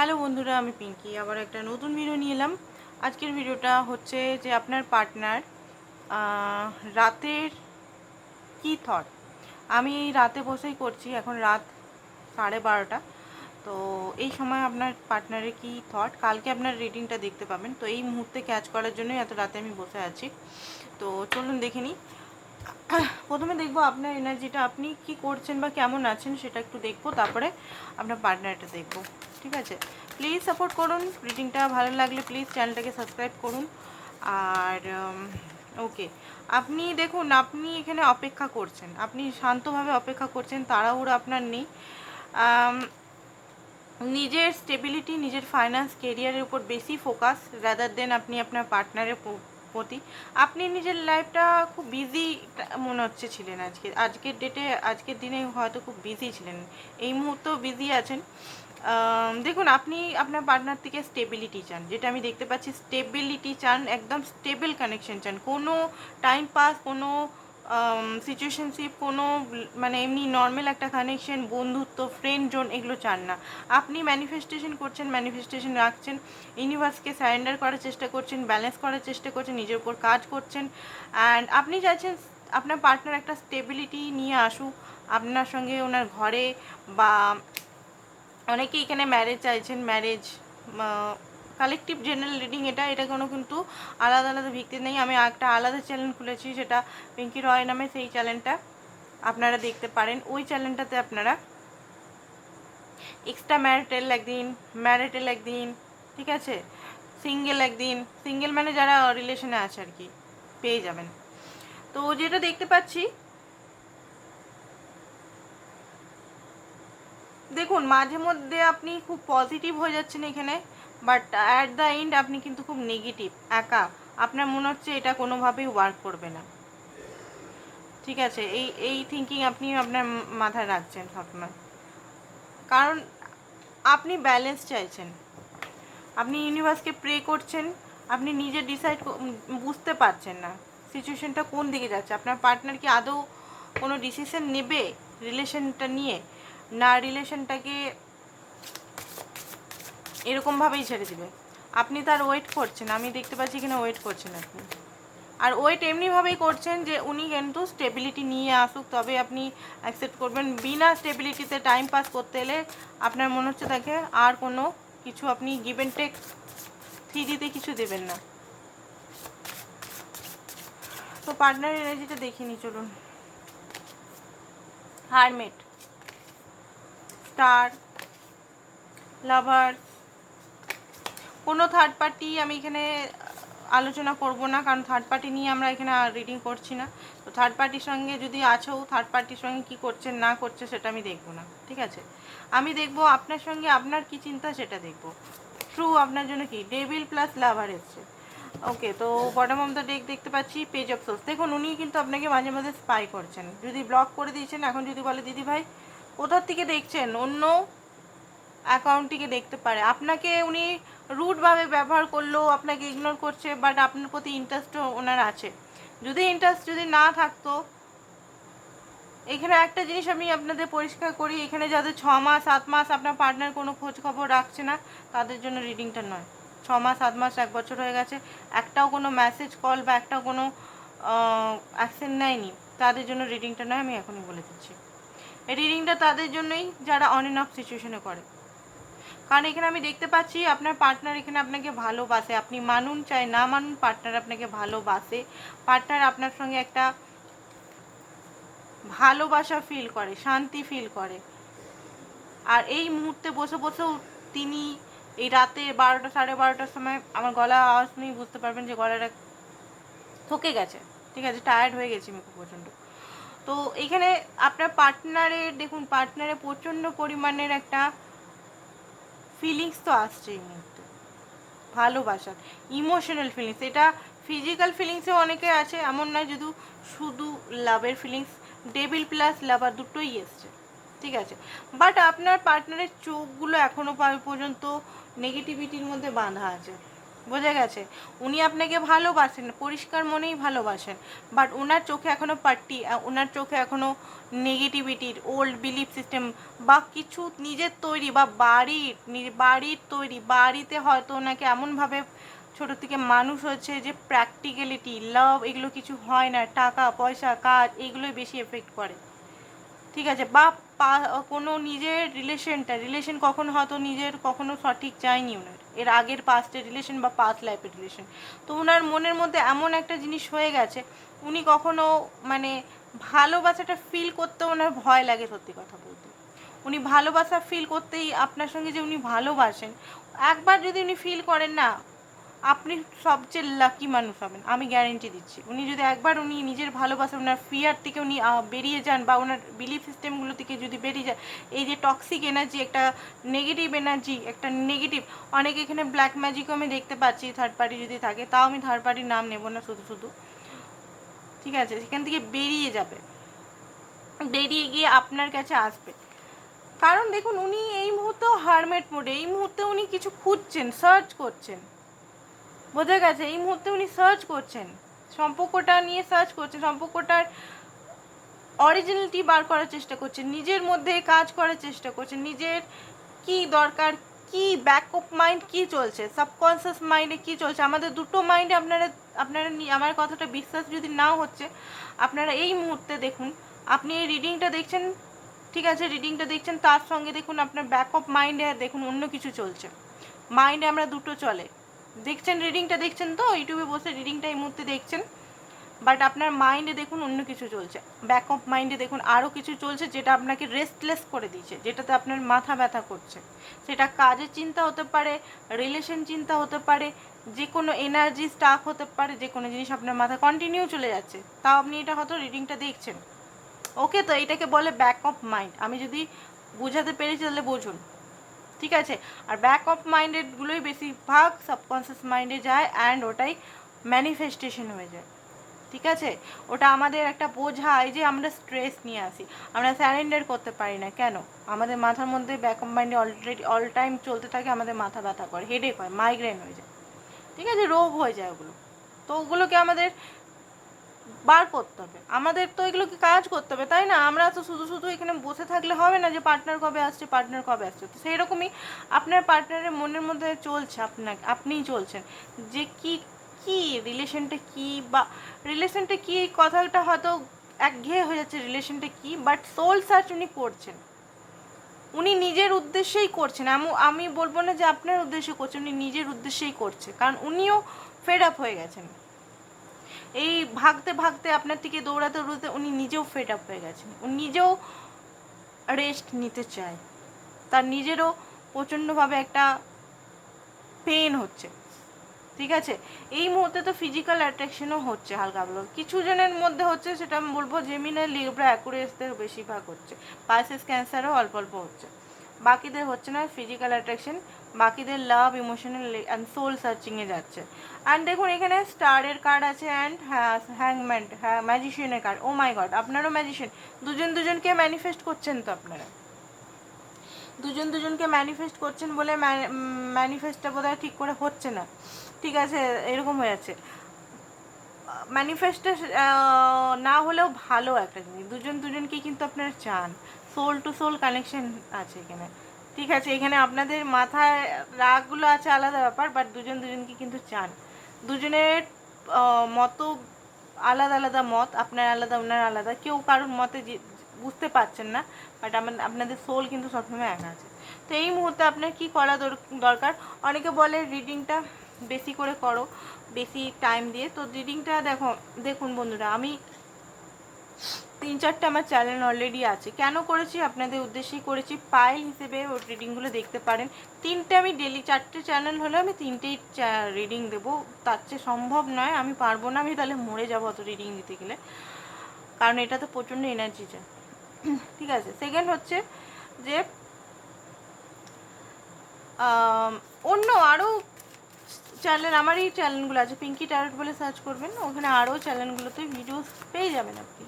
Hello বন্ধুরা, আমি পিঙ্কি। আবার একটা নতুন ভিডিও নিয়ে এলাম। আজকের ভিডিওটা হচ্ছে যে আপনার পার্টনার রাতের কি থট আমি এই রাতে বসেই করছি, এখন রাত সাড়ে বারোটা। তো এই সময় আপনার পার্টনারের কি থট কালকে আপনার রিডিংটা দেখতে পাবেন। তো এই মুহূর্তে ক্যাচ করার জন্যই এত রাতে আমি বসে আছি। তো চলুন দেখে নিই। প্রথমে দেখব আপনার এনার্জিটা আপনি কি করছেন বা কেমন আছেন সেটা একটু দেখব, তারপরে আপনার পার্টনারটা দেখব। ঠিক আছে? প্লিজ সাপোর্ট করুন রিডিংটা ভালো লাগলে প্লিজ চ্যানেলটাকে সাবস্ক্রাইব করুন। আর ওকে আপনি দেখুন, আপনি এখানে অপেক্ষা করছেন। আপনি শান্তভাবে অপেক্ষা করছেন, তাড়াহুড়ো আপনার নেই। নিজের স্টেবিলিটি নিজের ফাইন্যান্স কেরিয়ারের উপর বেশি ফোকাস রাদার দেন আপনি আপনার পার্টনারের প্রতি। আপনি নিজের লাইফটা খুব বিজি মনে হচ্ছে ছিলেন আজকে। আজকের ডেটে আজকের দিনে হয়তো খুব বিজি ছিলেন। এই মুহূর্তেও বিজি আছেন। দেখুন, আপনি আপনার পার্টনার থেকে স্টেবিলিটি চান। যেটা আমি দেখতে পাচ্ছি স্টেবিলিটি চান, একদম স্টেবল কানেকশন চান। কোনো টাইম পাস কোনো সিচুয়েশনশিপ কোনো মানে এমনি নর্মাল একটা কানেকশন বন্ধুত্ব ফ্রেন্ড জোন এগুলো চান না। আপনি ম্যানিফেস্টেশন করছেন ম্যানিফেস্টেশন রাখছেন ইউনিভার্সকে সারেন্ডার করার চেষ্টা করছেন ব্যালেন্স করার চেষ্টা করছেন, নিজের উপর কাজ করছেন অ্যান্ড আপনি চাইছেন আপনার পার্টনার একটা স্টেবিলিটি নিয়ে আসুক, আপনার সঙ্গে ওনার ঘরে বা অনেকেই এখানে ম্যারেজ চাইছেন ম্যারেজ কালেকটিভ জেনারেল রিডিং এটা এটা কোনো কিন্তু আলাদা আলাদা ভিত্তি নেই। আমি একটা আলাদা চ্যানেল খুলেছি, সেটা পিঙ্কি রয় নামে, সেই চ্যানেলটা আপনারা দেখতে পারেন। ওই চ্যানেলটাতে আপনারা এক্সট্রা ম্যারিটাল একদিন ম্যারিটাল একদিন, ঠিক আছে? সিঙ্গেল একদিন সিঙ্গেল মানে যারা রিলেশনে আছে আর কি, পেয়ে যাবেন। তো যেটা দেখতে পাচ্ছি, দেখুন, মাঝে মধ্যে আপনি খুব পজিটিভ হয়ে যাচ্ছেন এখানে। বাট অ্যাট দ্য এন্ড আপনি কিন্তু খুব নেগেটিভ একা। আপনার মনে হচ্ছে এটা কোনোভাবেই ওয়ার্ক করবে না। ঠিক আছে, এই এই থিঙ্কিং আপনি আপনার মাথায় রাখছেন সবসময়। কারণ আপনি ব্যালেন্স চাইছেন। আপনি ইউনিভার্সকে প্রে করছেন, আপনি নিজে ডিসাইড বুঝতে পারছেন না সিচুয়েশনটা কোন দিকে যাচ্ছে। আপনার পার্টনার কি আদৌ কোনো ডিসিশন নেবে রিলেশনটা নিয়ে? না রিলেশনটাকে এরকমভাবেই ছেড়ে দিবে। আপনি তার ওয়েট করছেন, আমি দেখতে পাচ্ছি এখানে ওয়েট করছেন আপনি। আর ওয়েট এমনিভাবেই করছেন যে উনি কিন্তু স্টেবিলিটি নিয়ে আসুক, তবে আপনি অ্যাকসেপ্ট করবেন। বিনা স্টেবিলিটিতে টাইম পাস করতে এলে আপনার মনে হচ্ছে তাকে আর কোনো কিছু আপনি গিভ অ্যান্ড টেক থ্রিডিতে কিছু দেবেন না। তো পার্টনার এনার্জিটা দেখিনি চলুন। হারমেট স্টার লাভার কোনো থার্ড পার্টি আমি এখানে আলোচনা করব না, কারণ থার্ড পার্টি নিয়ে আমরা এখানে রিডিং করছি না। তো থার্ড পার্টির সঙ্গে যদি আছো থার্ড পার্টির সঙ্গে কি করছে না করছে সেটা আমি দেখব না, ঠিক আছে? আমি দেখব আপনার সঙ্গে আপনার কি চিন্তা সেটা দেখব। ট্রু আপনার জন্য কি? ডেভিল প্লাস লাভার এসছে। ওকে তো বটম অফ দ্য ডেক দেখতে পাচ্ছি পেজ অফ সোর্স দেখুন উনি কিন্তু আপনাকে মাঝে মাঝে স্পাই করছেন। যদি ব্লক করে দিয়েছেন, এখন যদি বলে, দিদি ভাই, কোথার থেকে দেখছেন? অন্য অ্যাকাউন্টটিকে দেখতে পারে। আপনাকে উনি রুটভাবে ব্যবহার করলেও আপনাকে ইগনোর করছে বাট আপনার প্রতি ইন্টারেস্টও ওনার আছে। যদি ইন্টারেস্ট যদি না থাকতো, এখানে একটা জিনিস আমি আপনাদের পরিষ্কার করি, এখানে যাদের ছ মাস, সাত মাস আপনার পার্টনার কোনো খোঁজ খবর রাখছে না, তাদের জন্য রিডিংটা নয়। ছ মাস, সাত মাস, এক বছর হয়ে গেছে, একটাও কোনো মেসেজ কল বা একটাও কোনো অ্যাকশন নেয়নি, তাদের জন্য রিডিংটা নয়, আমি এখনই বলে দিচ্ছি। রিডিংটা তাদের জন্যই যারা অন অ্যান্ড অফ সিচুয়েশনে করে। কারণ এখানে আমি দেখতে পাচ্ছি আপনার পার্টনার এখানে আপনাকে ভালোবাসে। আপনি মানুন চাই, না মানুন পার্টনার আপনাকে ভালোবাসে। পার্টনার আপনার সঙ্গে একটা ভালোবাসা ফিল করে, শান্তি ফিল করে। আর এই মুহূর্তে বসে বসেও তিনি এই রাতে বারোটা, সাড়ে বারোটার সময় আমার গলা আওয়াজ নিয়ে বুঝতে পারবেন যে গলাটা থকে গেছে। ঠিক আছে টায়ার্ড হয়ে গেছি আমি খুব প্রচণ্ড। তো এখানে আপনার পার্টনারের দেখুন পার্টনারে প্রচণ্ড পরিমাণের একটা ফিলিংস তো আসছেই মুহূর্তে ভালোবাসার ইমোশনাল ফিলিংস এটা ফিজিক্যাল ফিলিংসে অনেকে আছে, এমন নয় শুধু শুধু লাভের ফিলিংস ডেবিল প্লাস লাভার দুটোই এসছে, ঠিক আছে? বাট আপনার পার্টনারের চোখগুলো এখনও পর্যন্ত নেগেটিভিটির মধ্যে বাঁধা আছে। বোঝা গেছে। উনি আপনাকে ভালোবাসেন, পরিষ্কার মনেই ভালোবাসেন। বাট ওনার চোখে এখনও পার্টি ওনার চোখে এখনও নেগেটিভিটির ওল্ড বিলিফ সিস্টেম বা কিছু নিজের তৈরি বা বাড়ির বাড়ির তৈরি, বাড়িতে হয়তো ওনাকে এমনভাবে ছোট থেকে মানুষ হচ্ছে যে প্র্যাকটিক্যালিটি লাভ এগুলো কিছু হয় না, টাকা, পয়সা, কাজ এগুলোই বেশি এফেক্ট করে। ঠিক আছে? বা কোনো নিজের রিলেশনটা রিলেশন কখনো হয়তো নিজের কখনো সঠিক চায়নি ওনার এর আগের পাস্টের রিলেশন বা পাস্ট লাইফের রিলেশন তো ওনার মনের মধ্যে এমন একটা জিনিস হয়ে গেছে, উনি কখনো মানে ভালোবাসাটা ফিল করতে ওনার ভয় লাগে সত্যি কথা বলতে। উনি ভালোবাসা ফিল করতেই আপনার সঙ্গে যে উনি ভালোবাসেন, একবার যদি উনি ফিল করেন না আপনি সবচেয়ে লাকি মানুষ হবেন, আমি গ্যারেন্টি দিচ্ছি। উনি যদি একবার উনি নিজের ভালোবাসা ওনার ফিয়ার থেকে উনি বেরিয়ে যান বা ওনার বিলিফ সিস্টেমগুলো থেকে যদি বেরিয়ে যায় এই যে টক্সিক এনার্জি একটা নেগেটিভ এনার্জি একটা নেগেটিভ অনেক এখানে ব্ল্যাক ম্যাজিকও আমি দেখতে পাচ্ছি থার্ড পার্টি যদি থাকে, তাও আমি থার্ড পার্টির নাম নেব না শুধু শুধু। ঠিক আছে, সেখান থেকে বেরিয়ে যাবে। বেরিয়ে গিয়ে আপনার কাছে আসবে। কারণ দেখুন, উনি এই মুহূর্তেও হারমেট মোডে এই মুহূর্তে উনি কিছু খুঁজছেন সার্চ করছেন। বোঝা গেছে, এই মুহূর্তে উনি সার্চ করছেন। সম্পর্কটা নিয়ে সার্চ করছেন, সম্পর্কটার অরিজিনালিটি বার করার চেষ্টা করছেন, নিজের মধ্যে কাজ করার চেষ্টা করছেন, নিজের কি দরকার, কি ব্যাক অফ মাইন্ড কি চলছে সাবকনসিয়াস মাইন্ডে কি চলছে, আমাদের দুটো মাইন্ডে আপনারা আপনারা আমার কথাটা বিশ্বাস যদি নাও হচ্ছে, আপনারা এই মুহূর্তে দেখুন, আপনি এই রিডিংটা দেখছেন, ঠিক আছে রিডিংটা দেখছেন, তার সঙ্গে দেখুন আপনার ব্যাক অফ মাইন্ডে দেখুন অন্য কিছু চলছে। মাইন্ডে আমরা দুটো চলে। দেখছেন রিডিংটা দেখছেন তো? ইউটিউবে বসে রিডিংটা এই মুহূর্তে দেখছেন। বাট আপনার মাইন্ডে দেখুন অন্য কিছু চলছে। ব্যাক অফ মাইন্ডে দেখুন আরও কিছু চলছে যেটা আপনাকে রেস্টলেস করে দিচ্ছে যেটাতে আপনার মাথা ব্যথা করছে। সেটা কাজের চিন্তা হতে পারে রিলেশন চিন্তা হতে পারে যে কোনো এনার্জি স্টাক হতে পারে যে কোনো জিনিস আপনার মাথা কন্টিনিউ চলে যাচ্ছে। তাও আপনি এটা হয়তো রিডিংটা দেখছেন। ওকে তো এটাকে বলে ব্যাক অফ মাইন্ড আমি যদি বোঝাতে পেরেছি তাহলে বুঝুন। ঠিক আছে? আর ব্যাক অফ মাইন্ডেডগুলোই বেশিরভাগ সাবকনসিয়াস মাইন্ডে যায় অ্যান্ড ওটাই ম্যানিফেস্টেশন হয়ে যায়। ঠিক আছে? ওটা আমাদের একটা বোঝায় যে আমরা স্ট্রেস নিয়ে আসি আমরা স্যারেন্ডার করতে পারি না। কেন? আমাদের মাথার মধ্যে ব্যাক অফ মাইন্ডে অলরেডি অল টাইম চলতে থাকে, আমাদের মাথা ব্যথা করে হেডেক হয় মাইগ্রেন হয়ে যায়। ঠিক আছে? রোগ হয়ে যায় ওগুলো। তো ওগুলোকে আমাদের বার করতে হবে। আমাদের তো এগুলোকে কাজ করতে হবে, তাই না? আমরা তো শুধু শুধু এখানে বসে থাকলে হবে না যে পার্টনার কবে আসছে পার্টনার কবে আসছে। তো সেই রকমই আপনার পার্টনারের মনের মধ্যে চলছে আপনাকে, আপনিই চলছেন। যে কি কি রিলেশনটা কি বা রিলেশনটা কি, এই কথাটা হয়তো একঘেয়ে হয়ে যাচ্ছে রিলেশনটা কি বাট সোল সার্চ উনি করছেন। উনি নিজের উদ্দেশ্যেই করছেন। আমি বলব না যে আপনার উদ্দেশ্যে করছেন, উনি নিজের উদ্দেশ্যেই করছে। কারণ উনিও ফেড আপ হয়ে গেছেন। এই ভাগতে ভাগতে আপনার থেকে দৌড়াতে দৌড়াতে উনি নিজেও ফেড আপ হয়ে গেছেন। উনি নিজেও রেস্ট নিতে চায়। তার নিজেরও প্রচণ্ডভাবে একটা পেন হচ্ছে। ঠিক আছে? এই মুহূর্তে তো ফিজিক্যাল অ্যাট্রাকশনও হচ্ছে হালকা হালকা। কিছু জনের মধ্যে হচ্ছে সেটা আমি বলব জেমিনে লিব্রা অ্যাকুরেসদের বেশিরভাগ হচ্ছে। পাইসেস ক্যান্সারও অল্প অল্প হচ্ছে। বাকিদের হচ্ছে না ফিজিক্যাল অ্যাট্রাকশন বাকিদের লাভ ইমোশনাল অ্যান্ড সোল সার্চিংয়ে যাচ্ছে। অ্যান্ড দেখুন, এখানে স্টারের কার্ড আছে অ্যান্ড হ্যাংম্যান হ্যাঁ ম্যাজিশিয়ানের কার্ড ও মাই গড আপনারও ম্যাজিশিয়ান দুজন দুজনকে ম্যানিফেস্ট করছেন তো আপনারা? দুজন দুজনকে ম্যানিফেস্ট করছেন বলে ম্যানিফেস্টটা বোধহয় ঠিক করে হচ্ছে না। ঠিক আছে, এরকম হয়ে যাচ্ছে। ম্যানিফেস্টে না হলেও ভালো একটা জিনিস। দুজন দুজনকে কিন্তু আপনারা চান। সোল টু সোল কানেকশন আছে এখানে। ঠিক আছে, এখানে আপনাদের মাথায় রাগগুলো আছে আলাদা ব্যাপার বাট দুজন দুজনকে কিন্তু চান। দুজনের মতো আলাদা আলাদা মত, আপনার আলাদা, ওনার আলাদা। কেউ কারোর মতে বুঝতে পারছেন না বাট আপনাদের সোল কিন্তু সবসময় একা আছে। তো এই মুহূর্তে আপনার কি করা দর- দরকার? অনেকে বলে রিডিংটা বেশি করে করো, বেশি টাইম দিয়ে। তো রিডিংটা দেখো, দেখুন বন্ধুরা, আমি তিন চারটে আমার চ্যানেল অলরেডি আছে। কেন করেছি? আপনাদের উদ্দেশ্যেই করেছি। পাইল হিসেবে ওর রিডিংগুলো দেখতে পারেন। তিনটে আমি ডেলি চারটে চ্যানেল হলে আমি তিনটেই রিডিং দেবো। তার চেয়ে সম্ভব নয়, আমি পারব না আমি তাহলে মরে যাব অত রিডিং দিতে গেলে। কারণ এটা তো প্রচণ্ড এনার্জি চায় ঠিক আছে? সেকেন্ড হচ্ছে যে অন্য আরও চ্যানেল আমার এই চ্যানেলগুলো আছে পিঙ্কি ট্যারট বলে সার্চ করবেন ওখানে আরও চ্যানেলগুলোতে ভিডিওস পেয়ে যাবেন আপনি,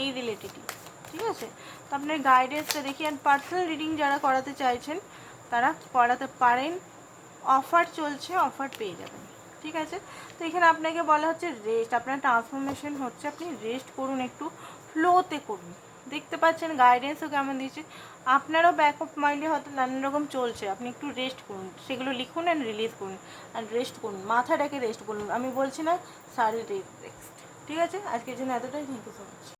এই রিলেটেডই ঠিক আছে? তো আপনার গাইডেন্সটা দেখি অ্যান্ড পার্সোনাল রিডিং যারা করাতে চাইছেন, তারা করাতে পারেন অফার চলছে অফার পেয়ে যাবেন, ঠিক আছে? তো এখানে আপনাকে বলা হচ্ছে রেস্ট আপনার ট্রান্সফরমেশন হচ্ছে, আপনি রেস্ট করুন, একটু ফ্লোতে করুন দেখতে পাচ্ছেন গাইডেন্সও কেমন দিচ্ছে। আপনারও ব্যাক অফ মাইন্ডে হয়তো নানান রকম চলছে। আপনি একটু রেস্ট করুন। সেগুলো লিখুন অ্যান্ড রিলিজ করুন। অ্যান্ড রেস্ট করুন। মাথাটাকে রেস্ট করুন। আমি বলছি না, শারীরিক রেস্ট ঠিক আছে? আজকের জন্য এতটাই। Thank you so much